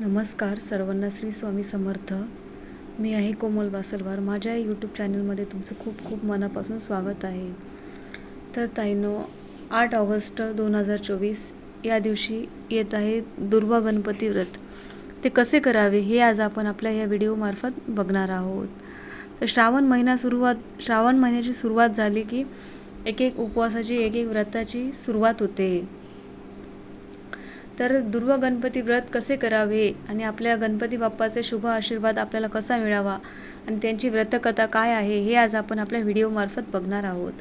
नमस्कार सर्वांना श्री स्वामी समर्थ. मी आहे कोमल बासलवार माझ्या यूट्यूब चॅनलमध्ये तुमचं खूप खूप मनापासून स्वागत आहे. तर ताईनो आठ ऑगस्ट दोन हजार चोवीस या दिवशी येत आहे दुर्वा गणपती व्रत. ते कसे करावे हे आज आपण आपल्या या व्हिडिओमार्फत बघणार आहोत. तर श्रावण महिना सुरुवात श्रावण महिन्याची सुरुवात झाली की एक एक उपवासाची एक एक व्रताची सुरुवात होते. तर दुर्वा गणपती व्रत कसे करावे आणि आपल्या गणपती बाप्पाचे शुभ आशीर्वाद आपल्याला कसा मिळावा आणि त्यांची व्रतकथा काय आहे हे आज आपण आपल्या व्हिडिओमार्फत बघणार आहोत.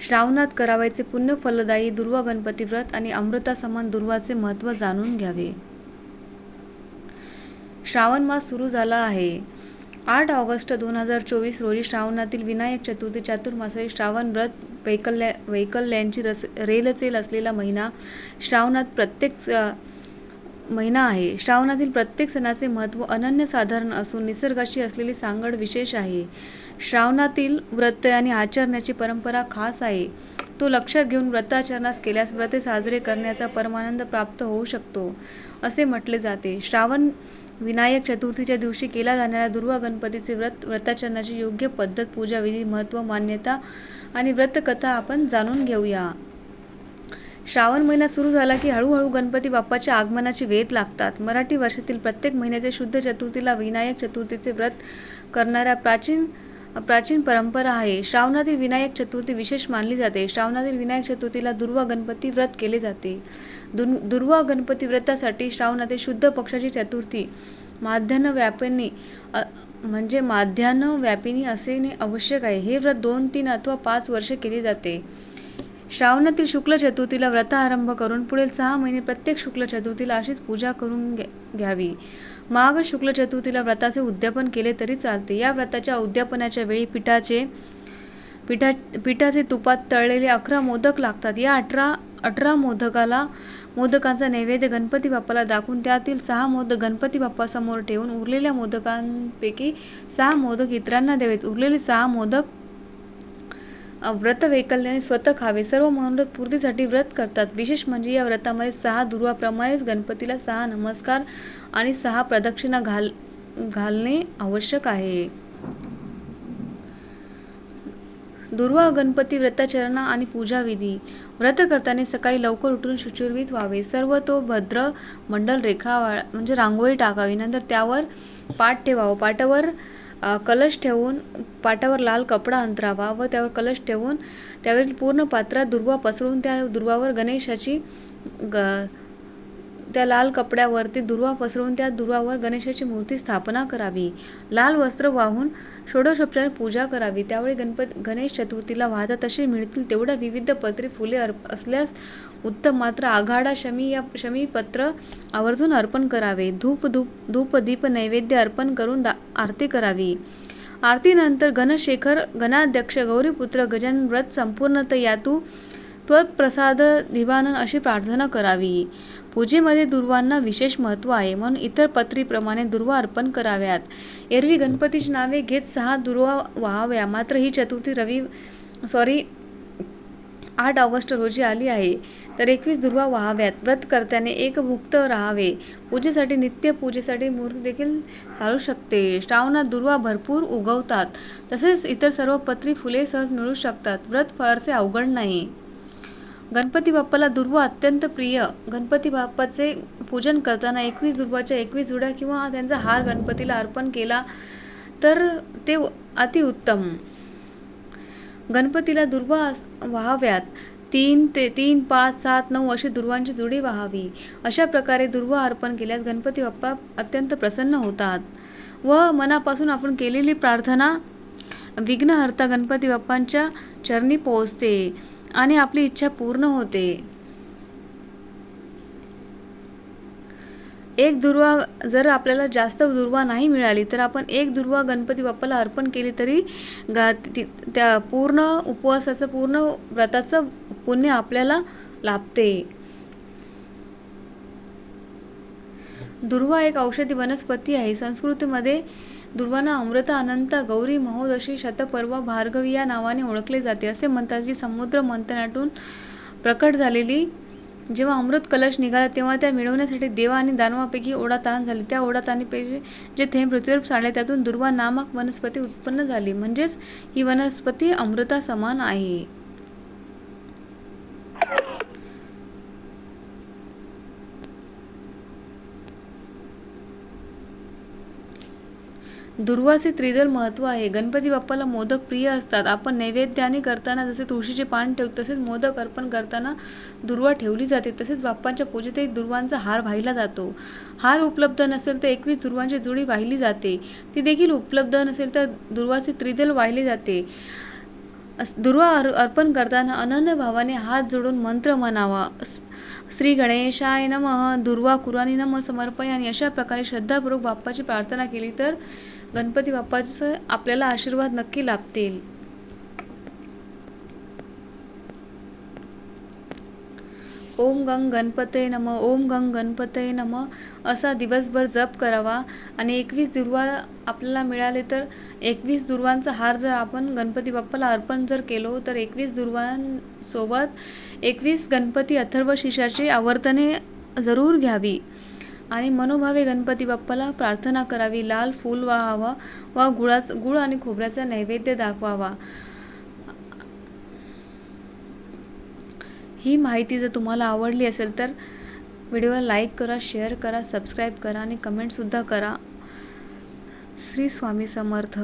श्रावणात करावायचे पुण्य फलदायी दुर्वा गणपती व्रत आणि अमृता समान दुर्वाचे महत्त्व जाणून घ्यावे. श्रावण मास सुरू झाला आहे. आठ ऑगस्ट दोन हजार चोवीस रोजी श्रावणातील विनायक चतुर्थी चातुर्मासातील श्रावण व्रत वैकल्या वैकल्यांची रस रेलचेल असलेला महिना श्रावणात प्रत्येक महिना आहे. श्रावणातील प्रत्येक सणाचे महत्त्व अनन्यसाधारण असून निसर्गाशी असलेली सांगड विशेष आहे. श्रावणातील व्रत आणि आचरण्याची परंपरा खास आहे. तो लक्षात घेऊन व्रताचरणास केल्यास व्रते साजरे करण्याचा परमानंद प्राप्त होऊ शकतो असे म्हटले जाते. श्रावण विनायक चतुर्थीच्या दिवशी केला जाणाऱ्या दुर्वा गणपतीचे व्रत व्रताचरणाची योग्य पद्धत पूजाविधी महत्त्व मान्यता आणि व्रतकथा आपण जाणून घेऊया. श्रावण महिना सुरू झाला की हळूहळू गणपती बाप्पाच्या आगमनाची वेध लागतात. मराठी वर्षातील प्रत्येक महिन्याच्या शुद्ध चतुर्थीला विनायक चतुर्थीचे व्रत करणाऱ्या प्राचीन प्राचीन परंपरा आहे. श्रावणातील विनायक चतुर्थी विशेष मानली जाते. श्रावणातील विनायक चतुर्थीला दुर्वा गणपती व्रत केले जाते. दुर्वा गणपती व्रतासाठी श्रावणातील शुद्ध पक्षाची चतुर्थी माध्यान्ह व्यापिनी म्हणजे माध्यान्ह व्यापिनी असणे आवश्यक आहे. हे व्रत दोन तीन अथवा पाच वर्षे केले जाते. श्रावणातील शुक्ल चतुर्थीला व्रत आरंभ करून पुढील सहा महिने प्रत्येक शुक्ल चतुर्थीला अशीच पूजा करून घ्यावी. माघ शुक्ल चतुर्थीला व्रताचे उद्यापन केले तरी चालते. या व्रताच्या उद्यापनाच्या वेळी पिठाचे पिठा पिठाचे तुपात तळलेले अकरा मोदक लागतात. या अठरा अठरा मोदकाला मोदकांचा नैवेद्य गणपती बाप्पाला दाखवून त्यातील सहा मोदक गणपती बाप्पासमोर ठेवून उरलेल्या मोदकांपैकी सहा मोदक इतरांना द्यावेत. उरलेले सहा मोदक व्रत वैकल्याने स्वतः खावे. सर्व मनोरथ पूर्तीसाठी व्रत करतात. विशेष म्हणजे या व्रतामध्ये सहा दुर्वाप्रमाणेच गणपतीला सहा नमस्कार आणि सहा प्रदक्षिणा घाल घालणे आवश्यक आहे. दुर्वा गणपती व्रताचरणा आणि पूजाविधी. व्रत करताना सकाळी लवकर उठून शुचिर्वित व्हावे. सर्व तो भद्र मंडल रेखा म्हणजे रांगोळी टाकावी. नंतर त्यावर पाठ ठेवावं. पाटावर कलश ठेवून पाटावर लाल कपडा अंतरावा व त्यावर कलश ठेवून त्यावरील पूर्ण पात्रात दुर्वा पसरून त्या दुर्वावर गणेशाची ग त्या लाल कपड्यावरती दुर्वा पसरवून त्या दुर्वावर गणेशाची मूर्ती स्थापना करावी. लाल वस्त्र वाहून षोडशोपचार पूजा करावी. त्यावेळी गणपत गणेश चतुर्थीला वाहता तसे मिळतील तेवढ्या विविध पत्रे फुले अर्प असल्यास उत्तम. मात्र आघाडा शमी या शमी पत्र आवर्जून अर्पण करावे. धूप धूप धूप दीप नैवेद्य अर्पण करून आरती करावी. आरतीनंतर गणशेखर गणाध्यक्ष गौरीपुत्र गजानन व्रत संपूर्णत यातू त्वत्प्रसाद दिवानन अशी प्रार्थना करावी. पूजेमध्ये दुर्वांना विशेष महत्त्व आहे म्हणून इतर पत्रीप्रमाणे दुर्वा अर्पण कराव्यात. एरवी गणपतीची नावे घेत सहा दुर्वा व्हाव्या मात्र ही चतुर्थी रवी सॉरी आठ ऑगस्ट रोजी आली आहे. तर एकवीस दुर्वा व्हाव्यात. व्रतकर्त्याने एकभुक्त राहावे. पूजेसाठी नित्य पूजेसाठी मूर्ती देखील चालू शकते. श्रावणात दुर्वा भरपूर उगवतात. तसेच इतर सर्व पत्री फुले सहज मिळू शकतात. व्रत फारसे अवघड नाही. गणपती बाप्पाला दुर्वा अत्यंत प्रिय. गणपती बाप्पाचे पूजन करताना एकवीस दुर्वाच्या एकवीस जुड्या किंवा त्यांचा हार गणपतीला अर्पण केला तर ते अतिउत्तम गणपतीला दुर्वा व्हाव्यात. तीन ते तीन पाच सात नऊ अशी दुर्वांची जुडी व्हावी. अशा प्रकारे दुर्वा अर्पण केल्यास गणपती बाप्पा अत्यंत प्रसन्न होतात. व मनापासून आपण केलेली प्रार्थना विघ्नहर्ता गणपती बाप्पांच्या चरणी पोहोचते. आणि आपली इच्छा पूर्ण होते. एक दुर्वा जर आपल्याला जास्त दुर्वा नाही मिळाली तर आपण एक दुर्वा गणपती बाप्पाला अर्पण केली तरी गा त्या पूर्ण उपवासाचं पूर्ण व्रताचं पुण्य आपल्याला लाभते. दुर्वा एक औषधी वनस्पती आहे. संस्कृतीमध्ये दुर्वांना अमृता अनंत गौरी महोदशी शतपर्व भार्गवी या नावाने ओळखले जाते असे म्हणतात की समुद्र मंथनातून प्रकट झालेली जेव्हा अमृत कलश निघाला तेव्हा त्या मिळवण्यासाठी देवा आणि दानवापैकी ओढाताण झाली. त्या ओढाताणीपैकी जे थेंब पृथ्वीवर साडले त्यातून दुर्वा नामक वनस्पती उत्पन्न झाली. म्हणजेच ही वनस्पती अमृतासमान आहे. दुर्वाचे त्रिदल महत्त्व आहे. गणपती बाप्पाला मोदक प्रिय असतात. आपण नैवेद्याने करताना जसे तुळशीचे पान ठेवतो तसेच मोदक अर्पण करताना दुर्वा ठेवली जाते. तसेच बाप्पांच्या पूजेतही दुर्वांचा हार वाहिला जातो. हार उपलब्ध नसेल तर एकवीस दुर्वांची जुडी वाहिली जाते. ती देखील उपलब्ध नसेल तर दुर्वाचे त्रिदल वाहिले जाते. दुर्वा अर्पण करताना अनन्य भावाने हात जोडून मंत्र म्हणावा. श्री गणेशाय नमः दुर्वा कुराणी नम समर्पयानी अशा प्रकारे श्रद्धापूर्वक बाप्पाची प्रार्थना केली तर गणपती बाप्पाचं आपल्याला आशीर्वाद नक्की लाभतील. ओम गंग गणपते नम ओम गंग गणपते नम असा दिवसभर जप करावा आणि एकवीस दुर्वा आपल्याला मिळाले तर एकवीस दुर्वांचा हार जर आपण गणपती बाप्पाला अर्पण जर केलो तर एकवीस दुर्वांसोबत एकवीस गणपती अथर्व शिशाची आवर्तने जरूर घ्यावी आणि मनोभावे गणपती बाप्पाला प्रार्थना करावी. लाल फूल वाहावा वा गुळाच गुळ आणि खोबऱ्याचा नैवेद्य दाखवावा. ही माहिती जर तुम्हाला आवडली असेल तर व्हिडिओला लाईक करा, शेअर करा, सबस्क्राईब करा आणि कमेंटसुद्धा करा. श्री स्वामी समर्थ